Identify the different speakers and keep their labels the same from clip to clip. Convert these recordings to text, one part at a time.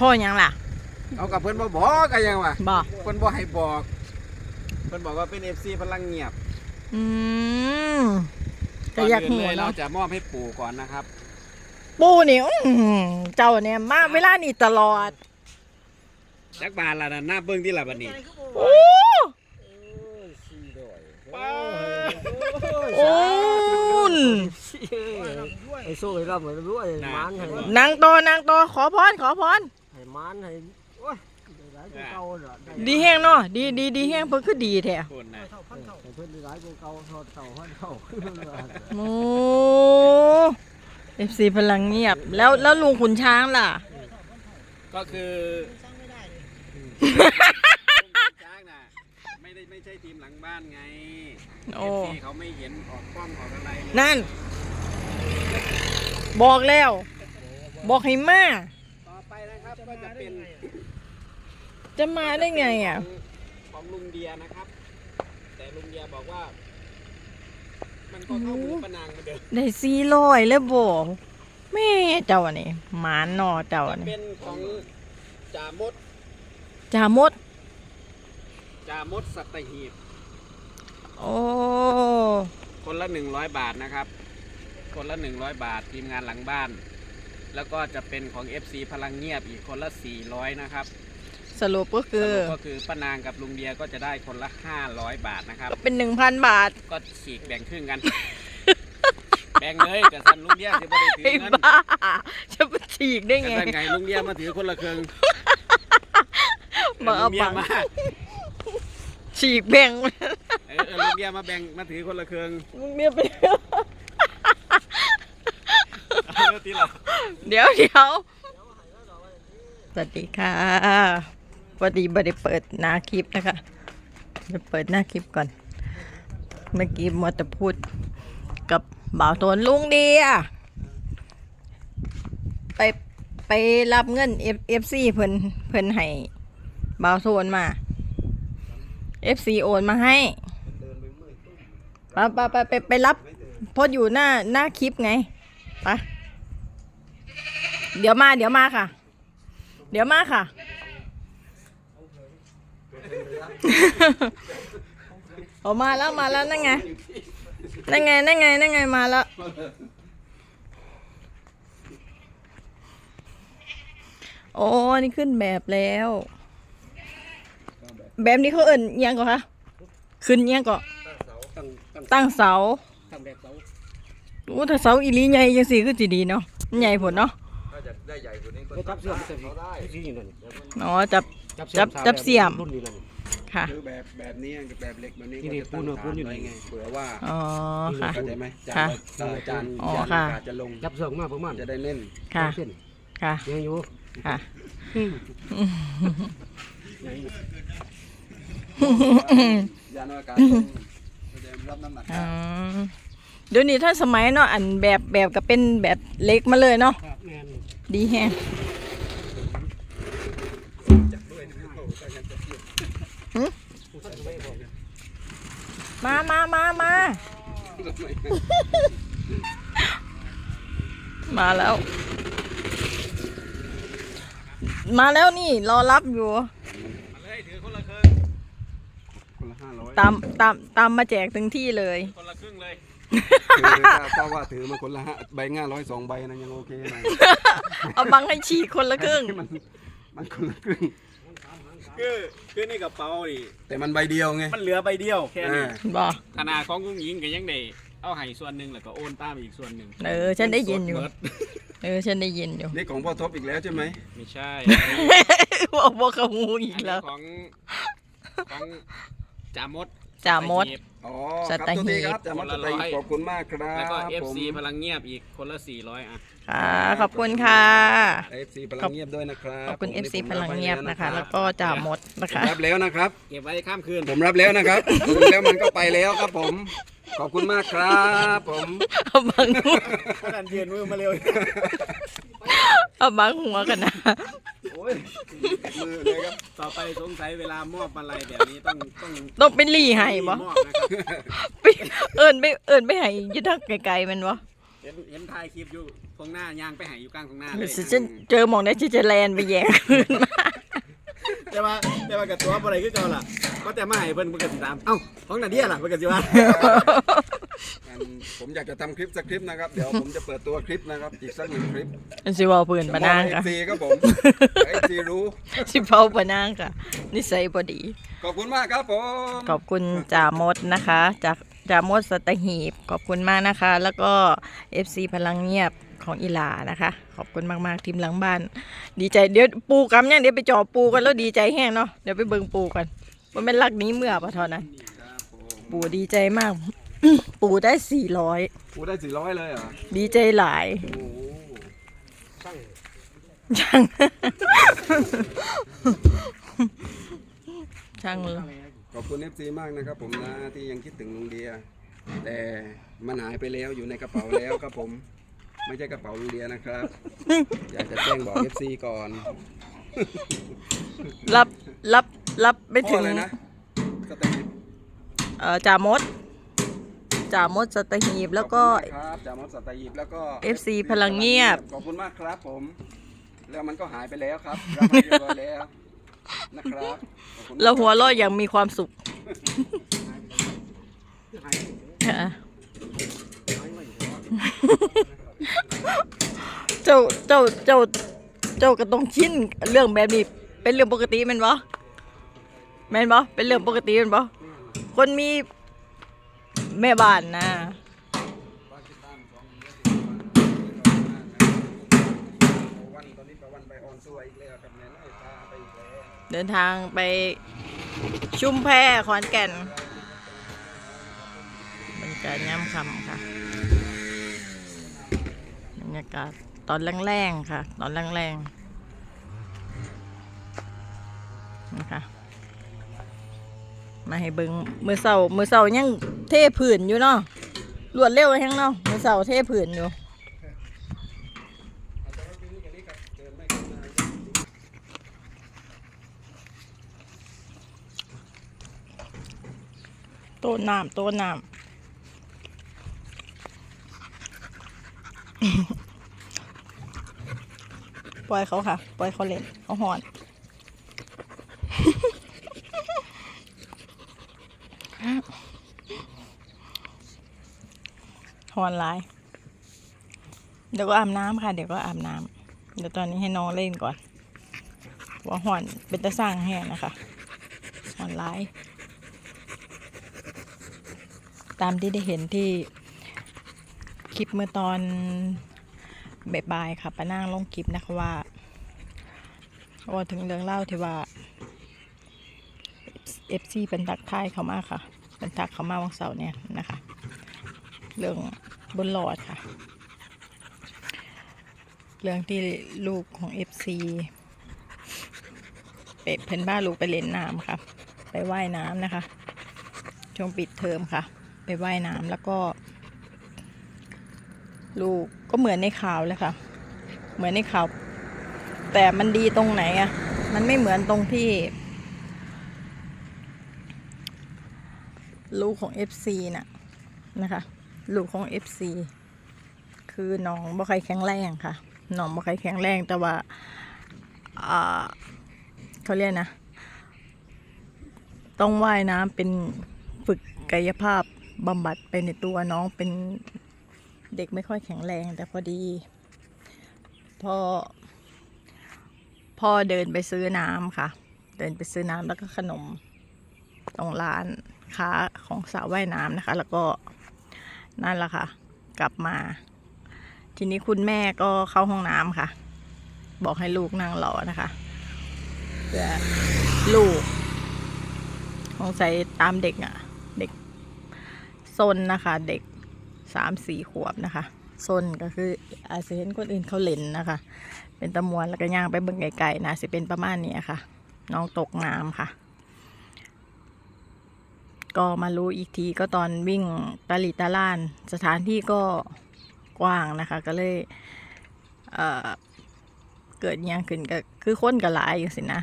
Speaker 1: พ่อหยังล่ะ
Speaker 2: เอากับเพิ่นบ่บอกกันยังวะ
Speaker 1: บ่
Speaker 2: เพิ่นบ่ให้บอก เพิ่นบอกว่าเป็น FC พลังเงียบ
Speaker 1: อืมก็อยาก
Speaker 2: ก่
Speaker 1: หั
Speaker 2: น
Speaker 1: ว
Speaker 2: อื่นเลยเรา
Speaker 1: เนาะ
Speaker 2: จะมอบให้ปู่ก่อนนะครับ
Speaker 1: ปูนี่อื้อหือเจ้าเนี่ยมาเวลานี่ตลอด
Speaker 2: จักบาทละนะหน้าเบิ้งที่ละบัดนี้
Speaker 1: โอ้โอ้น
Speaker 3: ไอ้สู้ไอ้รอบมันรู้ไอ้มันให้
Speaker 1: นางโตนางโตขอพรขอพร
Speaker 3: ให้ มันให้โอ้ยได้หลายกว่าเก่าเหรอได้
Speaker 1: ดีแห้งเนาะดีดีดีแห้งเพิ่นคือดีแท้
Speaker 2: คนนะ
Speaker 3: ให้เพิ่นได้หลายกว่าเก่าทอดเต่าทอดเต่า
Speaker 1: โอ้เอฟซีพลังเงียบ แล้วแล้วลุงขุนช้างล่ะ
Speaker 2: ก็คือช้างน่ะไม่ได้ไม่ใช่ทีมหลังบ้านไง
Speaker 1: โอ้
Speaker 2: FC เขาไม่เห็นออกกล้องออกอะไร
Speaker 1: นั่น บอกแล้ว บอกให้มา
Speaker 2: เป็น
Speaker 1: จะมาได้ไงอะ
Speaker 2: ของลุงเดียนะครับ แต่ลุงเดียบอกว่า มันก็เข้ามือปะนางเหมือนเดิม
Speaker 1: ได้สี่ร้อยแล้วบอกแม่เจ้านี่หมานนอเจ้า
Speaker 2: จะ
Speaker 1: นี่
Speaker 2: เป็นของจ่ามด
Speaker 1: จ่ามด
Speaker 2: จ่ามดสัตหีบ
Speaker 1: โอ้
Speaker 2: คนละหนึ่งร้อยบาทนะครับ คนละหนึ่งร้อยบาททีมงานหลังบ้าน แล้วก็จะเป็นของ FC พลังเงียบอีกคนละ 400 นะครับ
Speaker 1: สรุปก็คือ
Speaker 2: สรุปก็คือป้านางกับลุงเดียก็จะได้คนละ 500 บาทนะครับ
Speaker 1: เป็นหนึ่งพันบาท
Speaker 2: ก็ฉีกแบ่งครึ่งกัน แบ่งเลยกับสันลุงเดียจะไม่ได้ถือ
Speaker 1: ไอ้
Speaker 2: เงิน
Speaker 1: บ้า จะไปฉีกได้
Speaker 2: กับ
Speaker 1: ไง
Speaker 2: สันไงลุงเดียมาถือคนละครึ่ง
Speaker 1: มาเอา
Speaker 2: ลุงเดีย
Speaker 1: ปัง
Speaker 2: มา
Speaker 1: ฉีกแบ่ง
Speaker 2: เออเออลุงเดียมาแบ่งมาถือคนละครึ่ง
Speaker 1: มึงเนี่ยไป
Speaker 2: เอาเรื่องที่เรา
Speaker 1: เดี๋ยวเดี๋ยวสวัสดีค่ะพอดีบได้เปิดหน้าคลิปนะคะจะเปิดหน้าคลิปก่อน เมื่อกี้มัวแต่พูดกับบ่าวโทนลุงเดียไปไปรับเงิน F F C เพิ่นเพิ่นให้บ่าวโทนมา F C โอนมาให้ไปไปไปไปไปรับเพราะอยู่หน้าหน้าคลิปไงไป เดี๋ยวมา เดี๋ยวมาค่ะ เดี๋ยวมาค่ะ ออกมาแล้วมาแล้วนั่นไง นั่นไงนั่นไงนั่นไงมาแล้ว โอ้นี่ขึ้นแบบแล้ว แบบนี้เขาเอิ่นอิหยังก่อนคะขึ้นอิหยังก่อน
Speaker 2: ตั้งตั้ง
Speaker 1: ตั้งเสา
Speaker 2: ตั้งแบบเสา
Speaker 1: โอ้ถ้าเสาอีหลีใหญ่จังสีก็สิดีเนาะมันใหญ่ผลเนาะ
Speaker 3: ไปจับเสียมเสร็จที่นี่นั่น
Speaker 1: อ๋อจับจับจับเสียม
Speaker 3: รุ่นนี้นั่น
Speaker 1: ค่ะ
Speaker 2: คือแบบแบบนี้แบบเล็กแบบนี้
Speaker 3: นี่
Speaker 2: ก็
Speaker 3: นี่
Speaker 2: จะตั้ง
Speaker 3: พูดเนอะพู
Speaker 2: ฐา
Speaker 3: ด
Speaker 2: น
Speaker 3: อยู่
Speaker 2: ไว้
Speaker 3: นี่
Speaker 2: ไงเผื่อว่า
Speaker 1: อ๋อค่ะ
Speaker 2: เข้าใจไหมจา
Speaker 1: ค่ะ
Speaker 2: นอาจารย์
Speaker 1: อ๋อ
Speaker 2: จาน
Speaker 1: ค่ะ
Speaker 2: อากาศจะลง
Speaker 3: จับเสียมมาประมาณ
Speaker 2: จะได้เน่น
Speaker 1: ค่ะ
Speaker 3: เส้น
Speaker 1: ค่ะ
Speaker 3: ยังอยู่
Speaker 1: ค่ะ
Speaker 2: ยานอากาศลงจะได้รับน้ำหนัก
Speaker 1: อืมเดี๋ยวนี้ท่านสมัยเนาะอันแบบแบบก็เป็นแบบเล็กมาเลยเนาะ
Speaker 3: ครับแม่น
Speaker 1: ดีแฮงหึมามามามา มาแล้ว มาแล้วนี่ รอรับอยู่
Speaker 2: มาเลยถือคนละครึ่งคนละห้าร้อย
Speaker 1: ตามตามตามมาแจกถึงที่เลย
Speaker 2: คนละครึ่งเลย คือถ้าถ้าว่าถือมาคนละห้าใบง่าร้อยสองใบนะยังโอเคหน่อย
Speaker 1: เอาบังให้ฉีกคนละครึ่ง
Speaker 2: มันมันคนละครึ่งคือคือในกระเป๋าดิแต่มันใบเดียวไง
Speaker 4: มันเหลือใบเดียวแค่นี้
Speaker 1: บอ
Speaker 2: ขนาดของกุ้งหญิงก็ยังได้เอาให้ส่วนหนึ่งแล้วก็โอนตามอีกส่วนหนึ่ง
Speaker 1: เออ ฉันได้ยินอยู่
Speaker 2: สดเบิด
Speaker 1: เออ ฉันได้ยินอยู่
Speaker 2: นี่ของพ่อทบอีกแล้วใช่ไหม
Speaker 4: ไม่ใช่
Speaker 1: บอกบอกเขางูอีกแล้ว
Speaker 2: ของของจามด
Speaker 1: จ่ามด
Speaker 2: อ๋อ
Speaker 1: สั
Speaker 2: ครับ
Speaker 1: ตหีบ
Speaker 2: ตัวทีครับจามด
Speaker 4: คนละ
Speaker 2: สัตหีบ
Speaker 4: ร้อย
Speaker 2: ขอบคุณมากครับ
Speaker 4: แล้วก็
Speaker 2: ผม
Speaker 4: FC พลังเงียบอีกคนละ 400 อะ
Speaker 1: ค่ะขอบคุณค่ะ
Speaker 2: FC พลังเงียบด้วยนะครับ
Speaker 1: ขอบคุณ
Speaker 2: ผม
Speaker 1: FC
Speaker 2: นี่ผม
Speaker 1: พลังเงียบนะคะ
Speaker 2: รับ
Speaker 1: แล้วก็จ่ามดนะ
Speaker 2: ผม
Speaker 1: คะ
Speaker 2: รับแล้วนะครับ
Speaker 4: เก็บไว้ข้ามคืน
Speaker 2: ผมรับแล้วนะครับ ผมแล้วมันก็ไปแล้วครับผม ขอบคุณมากครับผม
Speaker 1: เอาบังหัว
Speaker 4: ขนาดยืนมือมาเร็ว
Speaker 1: เอาบังหัวกันนะ
Speaker 2: โอ้ยมือเลยครับ
Speaker 4: ต่อไปสงสัยเวลามอบอะไรแบบนี้ต้องต้อง
Speaker 1: ต้องเป็นลี่ให้บ่
Speaker 4: มอบนะครับ
Speaker 1: ไปเอิญไปเอิญไปให้อยึดทักไกลๆมันวะ
Speaker 4: เห็นเห็นถ่ายคลิปอยู่ตรงหน้ายางไปหายอยู่กลางตรงหน้าเลย
Speaker 1: สิฉันเจอหมองได้ที่จะแลนไปแย่คืนมา
Speaker 4: แต่ว่าแต่ว่ากับตัวบ่ได้คือเก่าล่ะ ก็แต่มาให้เพิ่นเพิ่นก็สิถามเอ้าของนาเดียล่ะเพิ่นก็สิว่า
Speaker 5: อันผมอยากจะทำคลิปสักคลิปนะครับ เดี๋ยวผมจะเปิดตัวคลิปนะครับอีกสักหนึ่งคลิป
Speaker 1: อันสิเว้าปืนปะนาง
Speaker 5: เอ
Speaker 1: ค่ะ
Speaker 5: ฟซีครับผมเอฟซีรู้
Speaker 1: สิเว้าปะนางค่ะ นิสัยบ่ดี
Speaker 5: ขอบคุณมากครับผม
Speaker 1: ขอบคุณจ่ามดนะคะ จากจ่ามดสตหีบ ขอบคุณมากนะคะ แล้วก็ FC พลังเงียบของอีหลานะคะ ขอบคุณมากๆทีมหลังบ้าน ดีใจเดี๋ยวปูกำเนี่ยเดี๋ยวไปจ่อปูกันแล้วดีใจแห้งเนาะเดี๋ยวไปเบิ่งปูกัน ว่าเป็นลักนี้เมื่อปะเท่านั้น
Speaker 5: ครับผม
Speaker 1: ปูดีใจมาก ปูได้สี่ร้อย
Speaker 5: กูได้สี่ร้อยเลยเหรอ
Speaker 1: ดีใจหลาย
Speaker 5: โอ้โห
Speaker 1: ช่าง ช่างเลย
Speaker 5: ขอบคุณเอฟซีมากนะครับผมนะที่ยังคิดถึงลุงเดีย แต่มันหายไปแล้วอยู่ในกระเป๋าแล้วครับผม ไม่ใช่กระเป๋าลุงเดียนะครับ อยากจะแจ้งบอกเอฟซีก่อน
Speaker 1: รับรับ รับไม่
Speaker 5: พ่
Speaker 1: ถึ
Speaker 5: องอะไรนะสเต็ป
Speaker 1: เอ่อจ่ามดจ่ามดสตหีบแล้วก็
Speaker 5: ขอบคุณมากครับจากมดสัตหีบแล้วก็
Speaker 1: FC พลังเงียบ
Speaker 5: ขอบคุณมากครับผม แล้วมันก็หายไปแล้วครับรับมาเรียบร้อยแล้วนะครับขอบคุณมาก
Speaker 1: เราหัวเราะอย่างมีความสุขค่ะเจ้าเจ้าเจ้าเจ้าก็ต้องชินเรื่องแบบนี้เป็นเรื่องปกติแมันบ่ แม่นบ่เป็นเรื่องปกติแมันบ่คนมีแม่บ้านนะ
Speaker 5: วันตอนนี้ก็วันไปออนซัวร์อีกแล้วกับแม่น้อยพาไปอีกแล้ว
Speaker 1: เดินทางไปชุมแพขอนแก่นบรรยากาศย่ำคำค่ะบรรยากาศตอนแรงๆค่ะ ตอนแรงๆนะคะ มาให้เบิงมือเสามือเสายังเทผื่นอยู่เนาะรวดเร็วแฮงเนาะมือเสาเทผื่นอยู่โต้นน้ำโต้นน้ำปล่อยเขาค่ะ ปล่อยเขาเล่นเขาหอน อนหลาย เดี๋ยวก็อาบน้ำค่ะ เดี๋ยวก็อาบน้ำเดี๋ยวตอนนี้ให้น้องเล่นก่อนว่าหอนเป็นตะสร้างแห้งนะคะหอนหลาย ตามที่ได้เห็นที่คลิปเมื่อตอนบ่ายๆค่ะป้านางลงคลิปนะคะว่าว่าถึงเรื่องเล่าที่ว่าเอฟซีเป็นทักทายเขามาค่ะเป็นทักเขามาวันเสาร์เนี่ยนะคะ เรื่อง บนหลอดค่ะ เรื่องที่ลูกของเอฟซีเป็ดเพิ่นบ้าลูกไปเล่นน้ำค่ะ ไปว่ายน้ำนะคะ ช่วงปิดเทอมค่ะ ไปว่ายน้ำแล้วก็ ลูกก็เหมือนในข่าวเลยค่ะ เหมือนในข่าว แต่มันดีตรงไหนอะมันไม่เหมือนตรงที่ ลูกของ FC น่ะนะคะ ลูกของ FC คือน้องบ่ใครแข็งแรงค่ะน้องบ่ใครแข็งแรงแต่ว่าเขาเรียกนะ ต้องว่ายน้ำเป็นฝึกกายภาพบำบัดไปในตัวน้องเป็นเด็กไม่ค่อยแข็งแรง แต่พอดีพ่อพ่อเดินไปซื้อน้ำค่ะ เดินไปซื้อน้ำแล้วก็ขนมตรงร้านค้าของสระว่ายน้ำนะคะ แล้วก็ นั่นแหละค่ะ กลับมา ทีนี้คุณแม่ก็เข้าห้องน้ำค่ะ บอกให้ลูกนั่งรอนะคะเพื่อลูกสงสัยตามเด็กอะ เด็กซนนะคะ เด็กสามสี่ขวบนะคะซนก็คืออาจจะเห็นคนอื่นเขาเล่นนะคะ เป็นตะมวนแล้วก็ย่างไปเบิ่งไกลๆนะสิเป็นประมาณนี้ค่ะ น้องตกน้ำค่ะ ก็มารู้อีกทีก็ตอนวิ่งตาลิตาล่าน สถานที่ก็กว้างนะคะ ก็เลยเเกิดยังขึ้นก็คือคนก็หลายอยู่สินะ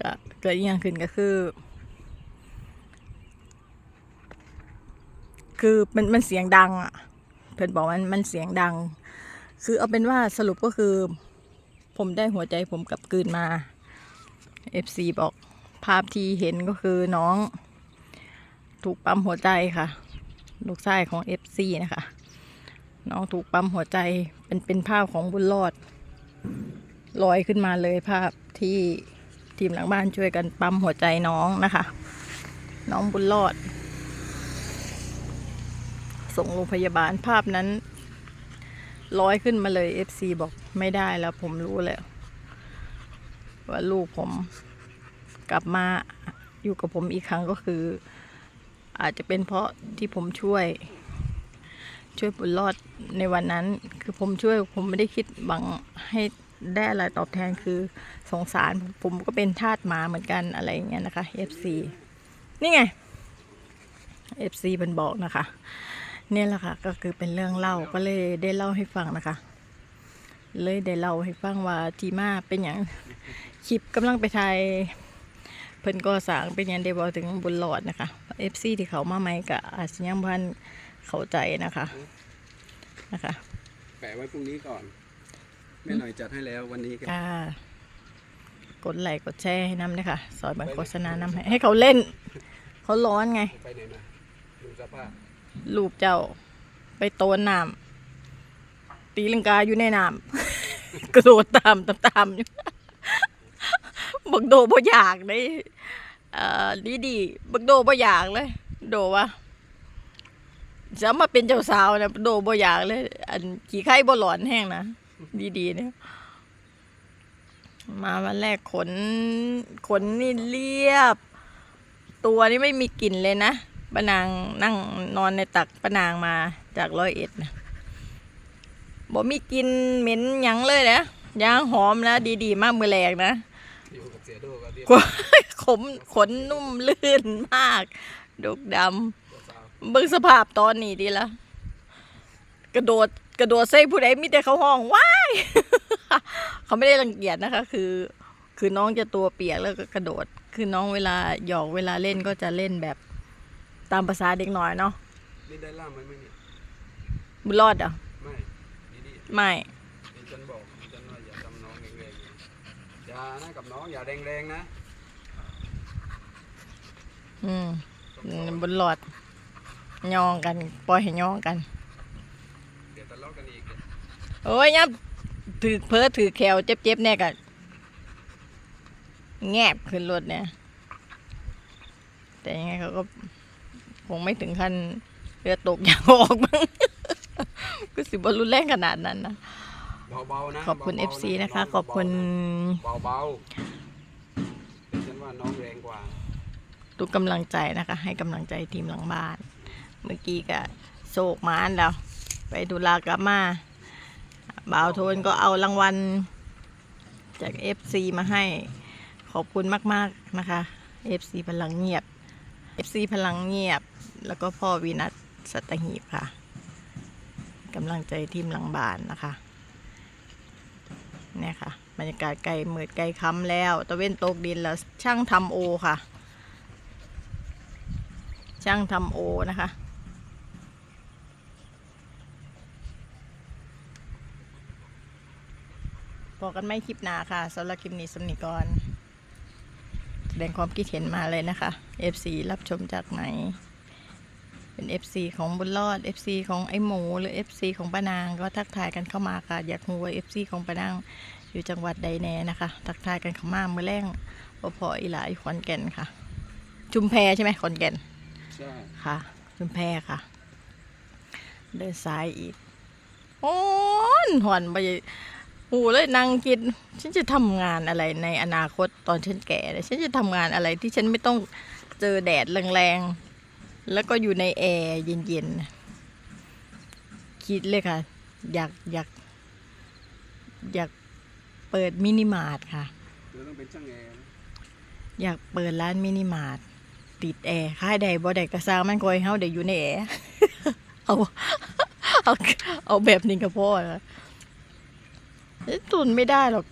Speaker 1: ก็เกิดย่างขึ้นก็คือ คือมันมันเสียงดังอะพื่อนบอกมันมันเสียงดัง คือเอาเป็นว่าสรุปก็คือ ผมได้หัวใจผมกลับคืนมา FC บอกภาพที่เห็นก็คือน้อง ถูกปั๊มหัวใจค่ะ ลูกชายของ FC นะคะ น้องถูกปั๊มหัวใจเป็นเป็นภาพของบุญรอดลอยขึ้นมาเลยภาพที่ทีมหลังบ้านช่วยกันปั๊มหัวใจน้องนะคะ น้องบุญรอด ส่งโรงพยาบาลภาพนั้นลอยขึ้นมาเลย FC บอกไม่ได้แล้วผมรู้แล้วว่าลูกผมกลับมาอยู่กับผมอีกครั้งก็คือ อาจจะเป็นเพราะที่ผมช่วย ช่วยบุญรอดในวันนั้น คือผมช่วยผมไม่ได้คิดหวังให้ได้อะไรตอบแทนคือสงสารผมก็เป็นทาสหมาเหมือนกันอะไรอย่างเงี้ยนะคะ FC นี่ไง FC เป็นบอกนะคะ เนี่ยแหละค่ะ ก็คือเป็นเรื่องเล่าก็เลยได้เล่าให้ฟังนะคะ เลยได้เล่าให้ฟังว่าทีมาเป็นอย่างคลิปกำลังไปถ่ายเพิ่นก็สร้างเป็นอย่างได้บอกถึงบุญหลอดนะคะ FC ที่เขามาใหม่ก็อาจจะยังพันเข้าใจนะคะนะคะ
Speaker 5: แปะไว้พรุ่งนี้ก่อนแม่หน่อยจัดให้แล้ววันนี้ครับ
Speaker 1: ค่ะกดไลค์กดแชร์ให้นำเลยค่ะสอนบันโฆษณานำให้ให้เขาเล่น เขาร้อนไง
Speaker 5: ไปไหนมาดูสภาพ
Speaker 1: ลูกเจ้าไปโตนน้ำตีลังกาอยู่ในน้ำกระโดดตามตามตามอยู่บักโดบ่อยากเลย เอ่อดีดีๆบักโดบ่อยากเลย โดว่าจะมาเป็นเจ้าสาวนะโดบ่อยากเลย อันขี่ไข่บ่หลอนแห้งนะดีดีๆเนี่ยมาวันแรกขนขนนี่เรียบ ตัวนี่ไม่มีกลิ่นเลยนะปานางนั่งนอนในตักปานางมาจากร้อยเอ็ดนะบ่มีกลินเหม็นหยังเลยนะยางหอมนะดีๆ มากมือแรกนะ
Speaker 5: สียโดก็เรียก
Speaker 1: ขนขมขนนุ่มลื่นมาก ดกดำเบิ่งสภาพตอนนี้ดีละกระโดดกระโดดใส่ผู้ใดมีแต่เขาห้องว้ายเขาไม่ได้รังเกียจนะคะ คือ คือน้องจะตัวเปียกแล้วก็กระโดด คือน้องเวลาหยอกเวลาเล่นก็จะเล่นแบบตามภาษาเด็กน้อยเนาะ
Speaker 5: นี่ได้ล่ามไหมไหมเนี่ย
Speaker 1: บุญรอดอะ
Speaker 5: ไม่ดี
Speaker 1: ไม่
Speaker 5: ๆดิฉันบอกดิฉันว่าอย่าทำน้องแรงๆอย่านะกับน้องอย่าแรงๆนะ
Speaker 1: อืมบุญรอดยองกัน ปล่อยให้ยองกัน
Speaker 5: เดี๋ยวทะเลาะกันอีก
Speaker 1: โอ้ยยับถือเพ้อถือแขวเจ็บๆเนี่ยก็แงบขึ้นรถเนี่ย แต่ยังไงเขาก็คงไม่ถึงขั้นเลือดตกยางออกมั้งก็สิบรุนแรงขนาดนั้นนะ
Speaker 5: เบาๆนะ
Speaker 1: ขอบคุณ
Speaker 5: เาๆ
Speaker 1: FC นะคะ ขอบคุณ
Speaker 5: เบาๆดิฉันว่าน้องแรงกว่า
Speaker 1: ทุกกำลังใจนะคะ ให้กำลังใจทีมหลังบ้าน เมื่อกี้ก็โศกหมานแล้ว ไปดูลากลับมาบ่าวโทนก็เอารางวัลจาก FC มาให้ขอบคุณมาก ๆ นะคะ FC พลังเงียบ FC พลังเงียบ แล้วก็พ่อวีนัทสัตหีบค่ะกำลังใจทีมหลังบ้านนะคะ เนี่ยค่ะบรรยากาศไกลมืดไกลค้ำแล้วตะเว้นตกดินแล้วช่างทำโอค่ะ ช่างทำโอนะคะบอกกันไม่คลิปหนาค่ะสำหรับคลิปนี้สำนิกร แสดงความคิดเห็นมาเลยนะคะ FC รับชมจากไหน เป็น FC ของบุญรอด FC ของไอ้หมูหรือ FC ของป้านางก็ทักทายกันเข้ามาค่ะ อยากรู้ว่า FC ของป้านางอยู่จังหวัดใดแน่นะคะ ทักทายกันเข้ามาเมื่อแรงพอพออีหลายขอนแก่นค่ะ ชุมแพใช่ไหมขอนแก่น
Speaker 5: ใช่
Speaker 1: ค่ะ ชุมแพค่ะ เดินซ้ายอีกโอ้นหอนไปหูเลยนั่งคิดฉันจะทำงานอะไรในอนาคตตอนฉันแก่เนี่ยฉันจะทำงานอะไรที่ฉันไม่ต้องเจอแดดแรงๆ แล้วก็อยู่ในแอร์เย็นๆ คิดเลยค่ะ อยากอยาก อยากเปิดมินิมาร์ทค่ะ
Speaker 5: เราต้องเป็นช่างแอร์นะ
Speaker 1: อยากเปิดร้านมินิมาร์ทติดแอร์ค่ายใดบ่ได้กระซางมันคอยเฮาได้อยู่ในแอร์ เอาเอาเอาแบบนี้ก็พอนะเอ้ยตุนไม่ได้หรอก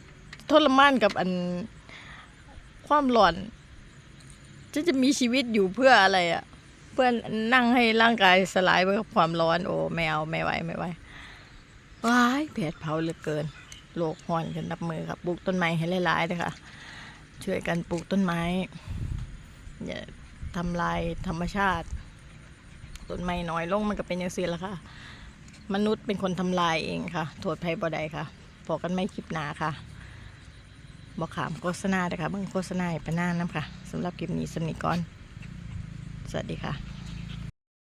Speaker 1: ทรมานกับอันความหลอนฉันจะมีชีวิตอยู่เพื่ออะไรอะ พื่อนนั่งให้ร่างกายสลายไปกับความร้อน โอ้ไม่เอาไม่ไหวไม่ไหวว้ายแผดเผาเหลือเกินโลกห่อนกันนับมือครับปลูกต้นไม้ให้หลายๆเลยค่ะ ช่วยกันปลูกต้นไม้อย่าทำลายธรรมชาติต้นไม้น้อยลงมันก็เป็นอย่างนี้แหละค่ะ มนุษย์เป็นคนทำลายเองค่ะ โทษภัยบ่ได้ค่ะพอกันไม่คลิปหนาค่ะบอกขามโฆษณาเด้อค่ะเบิ่งโฆษณาไปหน้าน้ำค่ะสำหรับคลิปนี้สนิก่อน สวัสดีค่ะ